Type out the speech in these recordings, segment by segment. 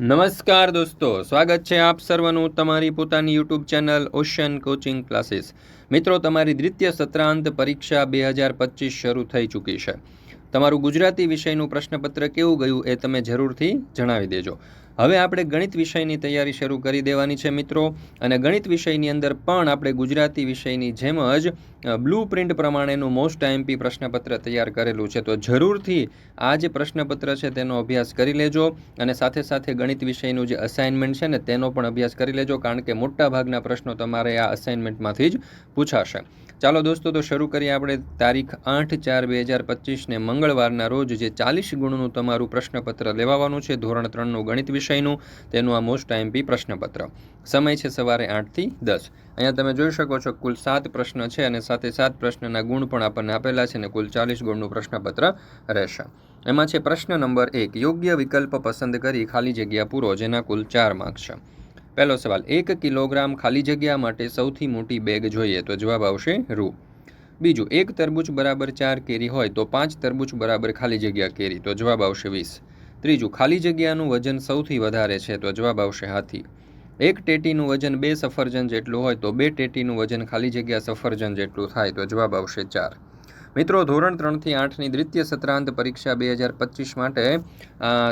નમસ્કાર દોસ્તો, સ્વાગત છે આપ સર્વનું તમારી પોતાની YouTube channel Ocean coaching classes. મિત્રો, તમારી દ્વિતીય સત્રાંત પરીક્ષા બે હજાર પચીસ શરૂ થઈ ચૂકી છે. તમારું ગુજરાતી વિષયનું પ્રશ્નપત્ર કેવું ગયું એ તમે જરૂરથી જણાવી દેજો. હવે આપણે ગણિત વિષયની તૈયારી શરૂ કરી દેવાની છે મિત્રો. અને ગણિત વિષયની અંદર પણ આપણે ગુજરાતી વિષયની જેમ જ બ્લુ પ્રિન્ટ પ્રમાણેનું મોસ્ટ આઈએમપી પ્રશ્નપત્ર તૈયાર કરેલું છે. તો જરૂરથી આ જે પ્રશ્નપત્ર છે તેનો અભ્યાસ કરી લેજો અને સાથે સાથે ગણિત વિષયનું જે અસાઇનમેન્ટ છે ને તેનો પણ અભ્યાસ કરી લેજો, કારણ કે મોટા ભાગના પ્રશ્નો તમારે આ અસાઇનમેન્ટમાંથી જ પૂછાશે. ચાલો દોસ્તો, તો શરૂ કરીએ આપણે તારીખ આઠ ચાર બે હજાર પચીસને મંગળવારના રોજ જે ચાલીસ ગુણનું તમારું પ્રશ્નપત્ર લેવાવાનું છે, ધોરણ ત્રણનું ગણિત વિષયનું, તેનું આ મોસ્ટ આઈએમપી પ્રશ્નપત્ર. સમય છે સવારે આઠથી દસ. અહીંયા તમે જોઈ શકો છો, કુલ સાત પ્રશ્ન છે અને સાથે સાત પ્રશ્નના ગુણ પણ આપણને આપેલા છે અને કુલ ચાલીસ ગુણનું પ્રશ્નપત્ર રહેશે. એમાં છે પ્રશ્ન નંબર એક, યોગ્ય વિકલ્પ પસંદ કરી ખાલી જગ્યા પૂરો, જેના કુલ ચાર માર્ક્સ છે. પહેલો સવાલ, એક કિલોગ્રામ ખાલી જગ્યા માટે સૌથી મોટી બેગ જોઈએ? તો જવાબ આવશે રૂ. બીજું, એક તરબૂચ બરાબર ચાર કેરી હોય તો પાંચ તરબૂચ બરાબર ખાલી જગ્યા કેરી? તો જવાબ આવશે વીસ. ત્રીજું, ખાલી જગ્યાનું વજન સૌથી વધારે છે? તો જવાબ આવશે હાથી. એક ટેટીનું વજન બે સફરજન જેટલું હોય તો બે ટેટીનું વજન ખાલી જગ્યા સફરજન જેટલું થાય? તો જવાબ આવશે ચાર. મિત્રો, ધોરણ ત્રણથી આઠની દ્વિતીય સત્રાંત પરીક્ષા બે હજાર પચીસ માટે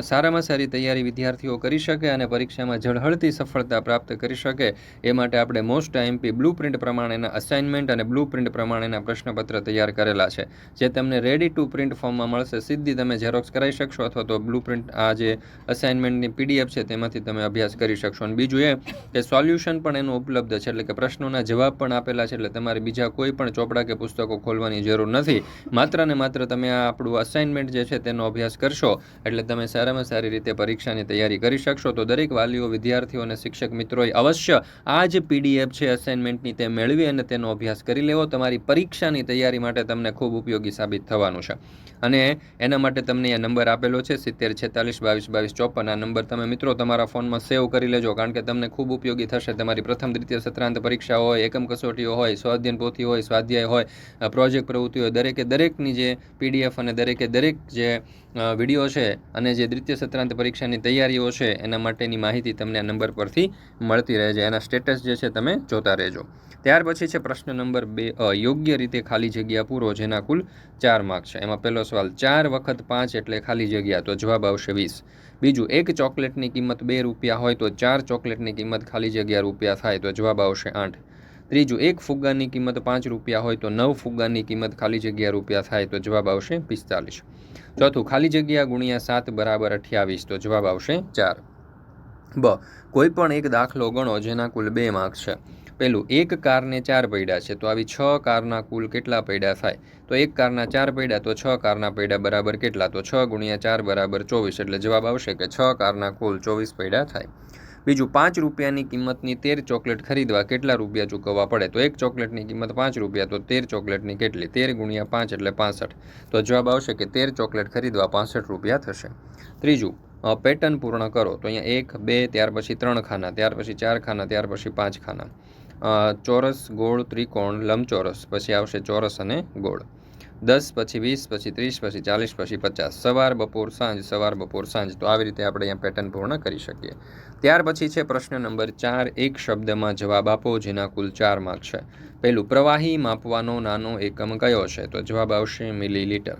સારામાં સારી તૈયારી વિદ્યાર્થીઓ કરી શકે અને પરીક્ષામાં ઝળહળતી સફળતા પ્રાપ્ત કરી શકે. એ માટે આપણે મોસ્ટ આઈએમપી બ્લુ પ્રિન્ટ પ્રમાણેના અસાઇનમેન્ટ અને બ્લુ પ્રિન્ટ પ્રમાણેના પ્રશ્નપત્ર તૈયાર કરેલા છે. જે તમને રેડી ટુ પ્રિન્ટ ફોર્મમાં મળશે. સીધી તમે ઝેરોક્સ કરાવી શકશો અથવા તો બ્લુ પ્રિન્ટ આ જે અસાઇનમેન્ટની પીડીએફ છે તેમાંથી તમે અભ્યાસ કરી શકશો. અને બીજું એ કે સોલ્યુશન પણ એનું ઉપલબ્ધ છે. એટલે કે પ્રશ્નોના જવાબ પણ આપેલા છે. એટલે તમારે બીજા કોઈ પણ ચોપડા કે પુસ્તકો ખોલવાની જરૂર નથી. નથી. માત્ર ને માત્ર તમે આ આપણું અસાઇનમેન્ટ જે છે તેનો અભ્યાસ કરશો, એટલે તમે સારામાં સારી રીતે પરીક્ષાની તૈયારી કરી શકશો. તો દરેક વાલીઓ, વિદ્યાર્થીઓ અને શિક્ષક મિત્રોએ અવશ્ય આ જ પીડીએફ છે અસાઇનમેન્ટની તે મેળવી અને તેનો અભ્યાસ કરી લેવો. તમારી પરીક્ષાની તૈયારી માટે તમને ખૂબ ઉપયોગી સાબિત થવાનું છે. અને એના માટે તમને આ નંબર આપેલો છે, સિત્તેર, છેતાલીસ, બાવીસ બાવીસ, ચોપન. આ નંબર તમે મિત્રો તમારા ફોનમાં સેવ કરી લેજો, કારણ કે તમને ખૂબ ઉપયોગી થશે. તમારી પ્રથમ દ્વિતીય, સત્રાંત પરીક્ષા હોય, એકમ કસોટીઓ હોય સ્વાધ્યન પોથી હોય, સ્વાધ્યાય હોય પ્રોજેક્ટ પ્રવૃત્તિઓ દરેક દરેકે દરેકની જે પીડીએફ અને દરેકે દરેક જે વીડિયો છે અને જે દ્વિતીય સત્રાંત પરીક્ષાની તૈયારીઓ છે, એના માટેની માહિતી તમને આ નંબર પરથી મળતી રહે છે એના સ્ટેટસ જે છે તમે જોતા રહેજો. ત્યાર પછી છે પ્રશ્ન નંબર બે યોગ્ય રીતે ખાલી જગ્યા પૂરો, જેના કુલ ચાર માર્ક છે. એમાં પહેલો સવાલ, ચાર વખત પાંચ એટલે ખાલી જગ્યા, તો જવાબ આવશે વીસ. બીજું, એક ચોકલેટની કિંમત બે રૂપિયા હોય, તો ચાર ચોકલેટની કિંમત ખાલી જગ્યા રૂપિયા થાય, તો જવાબ આવશે આઠ. ત્રીજું, એક ફુગ્ગાની કિંમત પાંચ રૂપિયા હોય તો નવ ફુગ્ગાની કિંમત ખાલી જગ્યા રૂપિયા થાય તો જવાબ આવશે પિસ્તાલીસ. ચોથું, ખાલી જગ્યા ગુણ્યા સાત બરાબર અઠ્યાવીસ તો જવાબ આવશે ચાર. બ, કોઈ પણ એક દાખલો ગણો જેના કુલ બે માર્ક્સ છે. પેલું એક કારને ચાર પૈડા છે તો આવી છ કારના કુલ કેટલા પૈડા થાય? તો એક કારના ચાર પૈડા તો છ કારના પૈડા બરાબર કેટલા? તો છ ગુણ્યા ચાર બરાબર ચોવીસ એટલે જવાબ આવશે કે છ કારના કુલ ચોવીસ પૈડા થાય. બીજું પાંચ રૂપિયાની કિંમતની તેર ચોકલેટ ખરીદવા કેટલા રૂપિયા ચૂકવવા પડે? તો એક ચોકલેટની કિંમત પાંચ રૂપિયા, તો તેર ચોકલેટની કેટલી? તેર ગુણ્યા પાંચ એટલે પાસઠ. તો જવાબ આવશે કે તેર ચોકલેટ ખરીદવા પાસઠ રૂપિયા થશે. ત્રીજું પેટર્ન પૂર્ણ કરો. તો અહીંયા એક, બે, ત્યાર પછી ત્રણ ખાના, ત્યાર પછી ચાર ખાના, ત્યાર પછી પાંચ ખાના. ચોરસ, ગોળ, ત્રિકોણ, લંબચોરસ. પછી આવશે ચોરસ અને ગોળ. દસ, પછી વીસ, પછી ત્રીસ, પછી ચાલીસ, પછી પચાસ. સવાર, બપોર, સાંજ, સવાર, બપોર, સાંજ. તો આવી રીતે આપણે અહીંયા પેટર્ન પૂર્ણ કરી શકીએ. ત્યાર પછી છે પ્રશ્ન નંબર ચાર. એક શબ્દમાં જવાબ આપો, જેના કુલ ચાર માર્ક છે. પહેલું, પ્રવાહી માપવાનો નાનો એકમ કયો છે? તો જવાબ આવશે મિલીલીટર.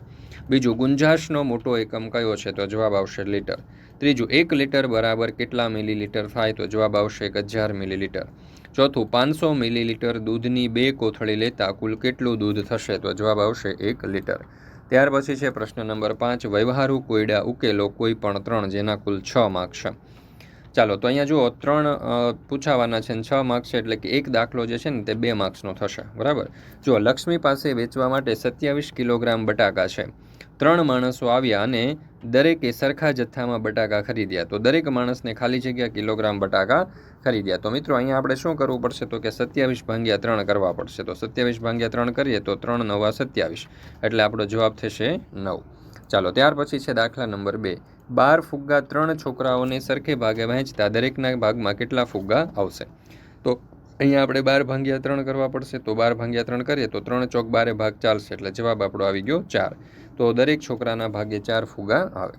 બીજું, ગુંજાશનો મોટો એકમ કયો છે? તો જવાબ આવશે લીટર. ત્રીજું, એક લીટર બરાબર કેટલા મિલીલીટર થાય? તો જવાબ આવશે એક હજાર મિલીલીટર. ચોથું પાંચસો મિલીલીટર દૂધની બે કોથળી લેતા કુલ કેટલું દૂધ થશે? તો જવાબ આવશે એક લીટર. ત્યાર પછી છે પ્રશ્ન નંબર પાંચ. વ્યવહારુ કોયડા ઉકેલો કોઈ પણ ત્રણ જેના કુલ છ માર્ક છે. ચાલો, તો અહીંયા જુઓ, ત્રણ પૂછાવાના છે છ માર્ક્સ છે એટલે કે એક દાખલો જે છે ને તે બે માર્ક્સનો થશે. બરાબર? જુઓ, લક્ષ્મી પાસે વેચવા માટે સત્યાવીસ કિલોગ્રામ બટાકા છે. ત્રણ માણસો આવ્યા અને દરેકે સરખા જથ્થામાં બટાકા ખરીદ્યા. તો દરેક માણસને ખાલી જગ્યા કિલોગ્રામ બટાકા ખરીદ્યા તો મિત્રો, અહીંયા આપણે શું કરવું પડશે? તો કે સત્યાવીસ ભાંગ્યા ત્રણ કરવા પડશે. તો સત્યાવીસ ભાંગ્યા ત્રણ કરીએ તો ત્રણ નવા સત્યાવીસ. એટલે આપણો જવાબ થશે નવ. ચાલો, ત્યાર પછી છે દાખલા નંબર બે. બાર ફુગ્ગા ત્રણ છોકરાઓને સરખે ભાગે વહેંચતા દરેકના ભાગમાં કેટલા ફુગ્ગા આવશે? તો અહીંયા આપણે બાર ભાંગ્યા ત્રણ કરવા પડશે. તો બાર ભાંગ્યા ત્રણ કરીએ તો ત્રણ ચોક બારે ભાગ ચાલશે. એટલે જવાબ આપણો આવી ગયો ચાર. તો દરેક છોકરાના ભાગે ચાર ફુગા આવે.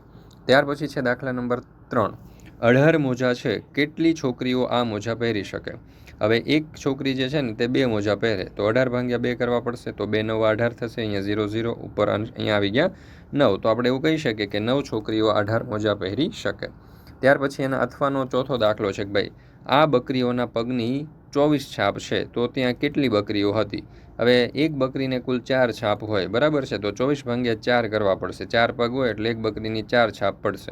ત્યાર પછી છે દાખલા નંબર ત્રણ. અઢાર મોજા છે, કેટલી છોકરીઓ આ મોજા પહેરી શકે? હવે એક છોકરી જે છે ને, તે બે મોજા પહેરે. તો અઢાર ભાગ્યા બે કરવા પડશે, તો બે નવ અઢાર થશે, અહીંયા ઝીરો ઝીરો, ઉપર અહીંયા આવી ગયા નવ. તો આપણે એવું કહી શકીએ કે નવ છોકરીઓ અઢાર મોજા પહેરી શકે. ત્યાર પછી એના અથવાનો ચોથો દાખલો છે કે ભાઈ, આ બકરીઓના પગની ચોવીસ છાપ છે, તો ત્યાં કેટલી બકરીઓ હતી? હવે એક બકરીને કુલ ચાર છાપ હોય, બરાબર છે? તો ચોવીસ ભાંગ્યા ચાર કરવા પડશે. ચાર પગ હોય એટલે એક બકરીની ચાર છાપ પડશે.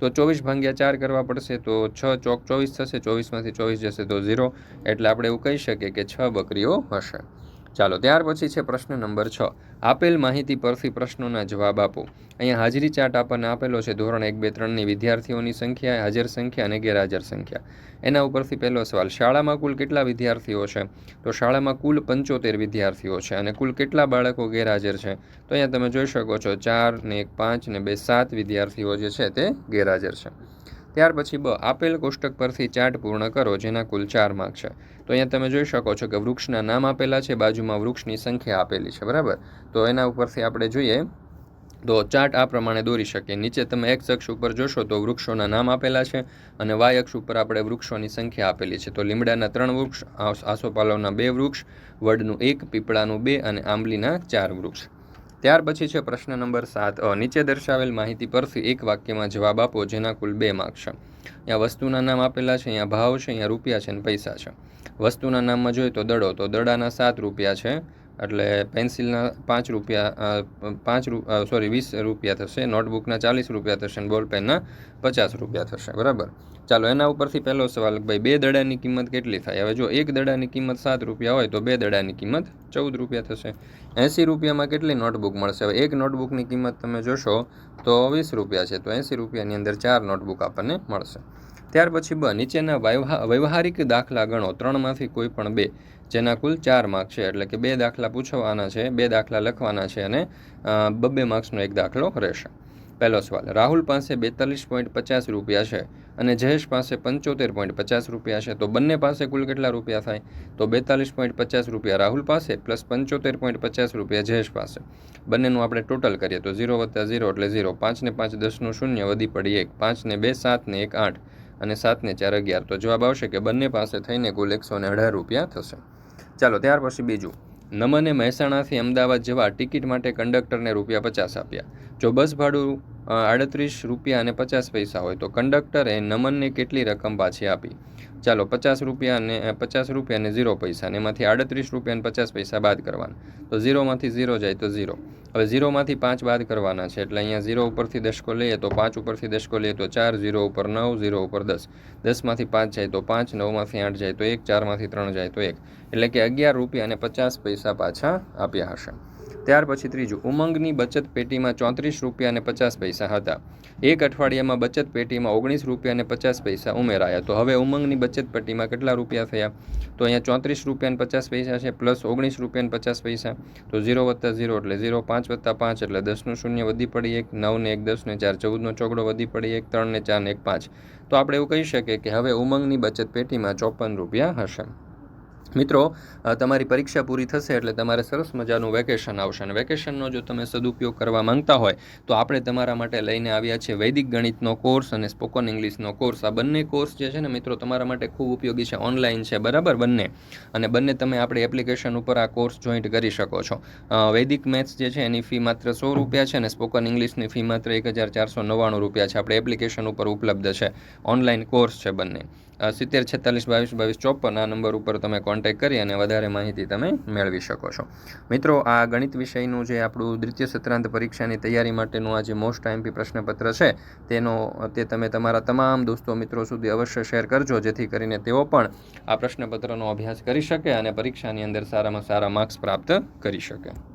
તો ચોવીસ ભાંગ્યા ચાર કરવા પડશે, તો છ ચોક ચોવીસ થશે, ચોવીસમાંથી ચોવીસ જશે તો ઝીરો, એટલે આપણે એવું કહી શકીએ કે છ બકરીઓ હશે. ચાલો, ત્યાર પછી છે પ્રશ્ન નંબર છ. આપેલ માહિતી પરથી પ્રશ્નોના જવાબ આપો. અહીંયા હાજરી ચાર્ટ આપણને આપેલો છે, ધોરણ એક બે ત્રણની વિદ્યાર્થીઓની સંખ્યા, હાજર સંખ્યા અને ગેરહાજર સંખ્યા. એના ઉપરથી પહેલો સવાલ, શાળામાં કુલ કેટલા વિદ્યાર્થીઓ છે? તો શાળામાં કુલ પંચોતેર વિદ્યાર્થીઓ છે અને કુલ કેટલા બાળકો ગેરહાજર છે? તો અહીંયા તમે જોઈ શકો છો, ચાર ને એક પાંચ ને બે સાત વિદ્યાર્થીઓ જે છે તે ગેરહાજર છે. ત્યાર પછી બ, આપેલ કોષ્ટક પરથી ચાર્ટ પૂર્ણ કરો, જેના કુલ ચાર માર્ક છે. તો અહીંયા તમે જોઈ શકો છો કે વૃક્ષના નામ આપેલા છે, બાજુમાં વૃક્ષની સંખ્યા આપેલી છે, બરાબર? તો એના ઉપરથી આપણે જોઈએ, તો ચાર્ટ આ પ્રમાણે દોરી શકીએ. નીચે તમે એક્સ અક્ષ ઉપર જોશો તો વૃક્ષોના નામ આપેલા છે અને વાય અક્ષ ઉપર આપણે વૃક્ષોની સંખ્યા આપેલી છે. તો લીમડાના ત્રણ વૃક્ષ, આસ- આસોપાલવના બે વૃક્ષ, વડનું એક, પીપળાનું બે અને આંબલીના ચાર વૃક્ષ. ત્યાર પછી છે પ્રશ્ન નંબર સાત. નીચે દર્શાવેલ માહિતી પરથી એક વાક્યમાં જવાબ આપો, જેના કુલ બે માર્ક્સ અહીંયા વસ્તુના નામ આપેલા છે, અહીંયા ભાવ છે, અહીંયા રૂપિયા છે અને પૈસા છે. વસ્તુના નામમાં જોઈએ તો દડો, તો દડાના સાત રૂપિયા છે. એટલે પેન્સિલના પાંચ રૂપિયા પાંચ સોરી, વીસ રૂપિયા થશે, નોટબુકના ચાલીસ રૂપિયા થશે અને બોલ પેનના પચાસ રૂપિયા થશે, બરાબર? ચાલો, એના ઉપરથી પહેલો સવાલ, ભાઈ, બે દડાની કિંમત કેટલી થાય? હવે જો એક દડાની કિંમત સાત રૂપિયા હોય, તો બે દડાની કિંમત ચૌદ રૂપિયા થશે. એંસી રૂપિયામાં કેટલી નોટબુક મળશે? હવે એક નોટબુકની કિંમત તમે જોશો તો વીસ રૂપિયા છે, તો એંસી રૂપિયાની અંદર ચાર નોટબુક આપણને મળશે. ત્યાર પછી બ, નીચેના વ્યવહા વ્યવહારિક દાખલા ગણો ત્રણમાંથી કોઈ પણ બે, જેના કુલ ચાર માર્ક છે, એટલે કે બે દાખલા પૂછવાના છે, બે દાખલા લખવાના છે અને બબ્બે માર્ક્સનો એક દાખલો રહેશે. પહેલો સવાલ, રાહુલ પાસે બેતાલીસ પોઈન્ટ પચાસ રૂપિયા છે અને જયેશ પાસે પંચોતેર પોઈન્ટ પચાસ રૂપિયા છે, તો બંને પાસે કુલ કેટલા રૂપિયા થાય? તો બેતાલીસ પોઈન્ટ પચાસ રૂપિયા રાહુલ પાસે પ્લસ પંચોતેર પોઈન્ટ પચાસ રૂપિયા જયેશ પાસે. બંનેનું આપણે ટોટલ કરીએ તો ઝીરો વત્તા ઝીરો એટલે ઝીરો, પાંચને પાંચ દસનું શૂન્ય વધી પડી એક, પાંચને બે સાત ને એક, આઠ. અને સાતને ચાર અગિયાર. તો જવાબ આવશે કે બંને પાસે થઈને કુલ એકસો ને અઢાર રૂપિયા થશે. ચાલો, ત્યાર પછી બીજું. નમને મહેસાણાથી અમદાવાદ જવા ટિકિટ માટે કંડક્ટરને રૂપિયા પચાસ આપ્યા. જો બસ ભાડું આડત્રીસ રૂપિયા અને પચાસ પૈસા હોય, તો કંડક્ટરે નમનને કેટલી રકમ પાછી આપી? ચાલો પચાસ રૂપિયા અને પચાસ રૂપિયા અને ઝીરો પૈસા અને એમાંથી આડત્રીસ રૂપિયા અને પચાસ પૈસા બાદ કરવાના. તો ઝીરોમાંથી ઝીરો જાય તો ઝીરો. હવે ઝીરોમાંથી પાંચ બાદ કરવાના છે એટલે અહીંયા ઝીરો ઉપરથી દશકો લઈએ તો પાંચ ઉપરથી દશકો લઈએ તો ચાર, ઝીરો ઉપર નવ, ઝીરો ઉપર દસ. દસમાંથી પાંચ જાય તો પાંચ, નવમાંથી આઠ જાય તો એક, ચારમાંથી ત્રણ જાય તો એક. એટલે કે અગિયાર રૂપિયા અને પચાસ પૈસા પાછા આપ્યા હશે. ત્યાર પછી ત્રીજું, ઉમંગની બચત પેટીમાં ચોત્રીસ રૂપિયા અને પચાસ પૈસા હતા. એક અઠવાડિયામાં બચત પેટીમાં ઓગણીસ રૂપિયા અને પચાસ પૈસા ઉમેરાયા. તો હવે ઉમંગની બચત પેટીમાં કેટલા રૂપિયા થયા? તો અહીંયા ચોત્રીસ રૂપિયા પચાસ પૈસા છે, પ્લસ ઓગણીસ રૂપિયા પચાસ પૈસા. તો ઝીરો વત્તા ઝીરો એટલે ઝીરો પાંચ વત્તા પાંચ એટલે દસનું શૂન્ય વધી પડી એક, નવને એક, દસને ચાર, ચૌદનો ચોગડો વધી પડી એક, ત્રણને ચારને એક, પાંચ. તો આપણે એવું કહી શકીએ કે હવે ઉમંગની બચત પેટીમાં ચોપન રૂપિયા હશે. મિત્રો તમારી પરીક્ષા પૂરી થશે એટલે તમારે સરસ મજાનું વેકેશન આવશે. અને વેકેશનનો જો તમે સદુપયોગ કરવા માંગતા હોય, તો આપણે તમારા માટે લઈને આવ્યા છે વૈદિક ગણિતનો કોર્સ અને સ્પોકન ઇંગ્લિશનો કોર્સ આ બંને કોર્સ જે છે ને મિત્રો, તમારા માટે ખૂબ ઉપયોગી છે. ઓનલાઈન છે, બરાબર? બંને. અને બંને તમે આપણી એપ્લિકેશન ઉપર આ કોર્સ જોઈન્ટ કરી શકો છો. વૈદિક મેથ્સ જે છે, એની ફી માત્ર સો રૂપિયા છે અને સ્પોકન ઇંગ્લિશની ફી માત્ર એક હજાર ચારસો નવ્વાણું રૂપિયા છે. આપણે એપ્લિકેશન ઉપર ઉપલબ્ધ છે. ઓનલાઈન કોર્સ છે બંને. સિત્તેર, છેતાલીસ, બાવીસ બાવીસ, ચોપન આ નંબર ઉપર તમે કોન્ટેક્ટ કરી અને વધારે માહિતી તમે મેળવી શકો છો. મિત્રો, આ ગણિત વિષયનું જે આપણું દ્વિતીય સત્રાંત પરીક્ષાની તૈયારી માટેનું આ જે મોસ્ટ આઈમપી પ્રશ્નપત્ર છે, તેનો, તે તમે તમારા તમામ દોસ્તો મિત્રો સુધી અવશ્ય શેર કરજો, જેથી કરીને તેઓ પણ આ પ્રશ્નપત્રનો અભ્યાસ કરી શકે અને પરીક્ષાની અંદર સારામાં સારા માર્ક્સ પ્રાપ્ત કરી શકે.